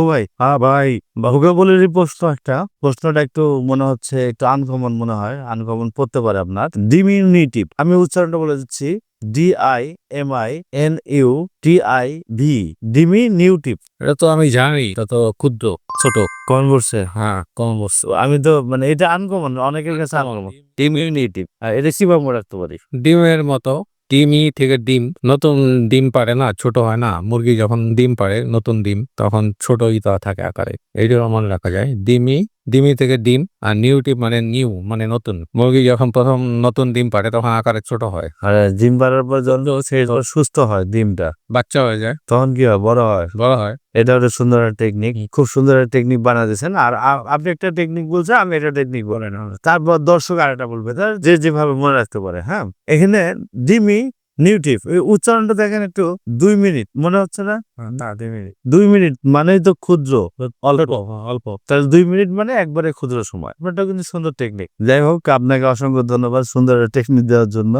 বাবু ভাই? হ্যাঁ ভাই। বলে প্রশ্ন একটা। প্রশ্নটা একটু মনে হচ্ছে একটু আনকমন মনে হয়। আনকমন পড়তে পারে আপনার। ডিমিউনিটিভ আমি উচ্চারণটা বলে দিচ্ছি। D I M I N U T I V diminutive এটা তো আমি জানি এটা তো ক্ষুদ্র ছোট। কমন বলছে হ্যাঁ কম বস্তু আমি তো মানে এটা আনকমন অনেকের কাছে আনকমন ডিমিউনিটিভ এটা কীভাবে রাখতে পারি। ডিমের মতো। ডিমই থেকে ডিম। নতুন ডিম পারে না, ছোট হয় না। মুরগি যখন ডিম পারে নতুন ডিম, তখন ছোটই তো থাকে আকারে। এইটাও মনে রাখা যায়। ডিমি ডিমি থেকে ডিম আর নিউটিভ মানে নিউ মানে নতুন। মুরগি যখন প্রথম নতুন ডিম পারে তখন আকারে ছোট হয়। আর ডিম পাড়ার পর যখন সে সুস্থ হয় ডিমটা। বাচ্চা হয়ে যায়। তখন কি হয়? বড় হয়। বড় হয়। এটা একটা সুন্দর একটা টেকনিক খুব সুন্দর টেকনিক বানা দিয়েছেন আর আপনি একটা টেকনিক বলছেন আমি একটা টেকনিক বলেন তারপর দর্শক আরেকটা বলবে তার যে যেভাবে মনে রাখতে পারে হ্যাঁ? এখানে ডিমি নিউটিভ ওই উচ্চারণটা দেখেন একটু দুই মিনিট মনে হচ্ছে না? না দুই মিনিট। দুই মিনিট মানেই তো ক্ষুদ্র। অল্প অল্প। তাহলে দুই মিনিট মানে একবারে ক্ষুদ্র সময়। এটা কিন্তু সুন্দর টেকনিক যাই হোক আপনাকে অসংখ্য ধন্যবাদ সুন্দর টেকনিক দেওয়ার জন্য।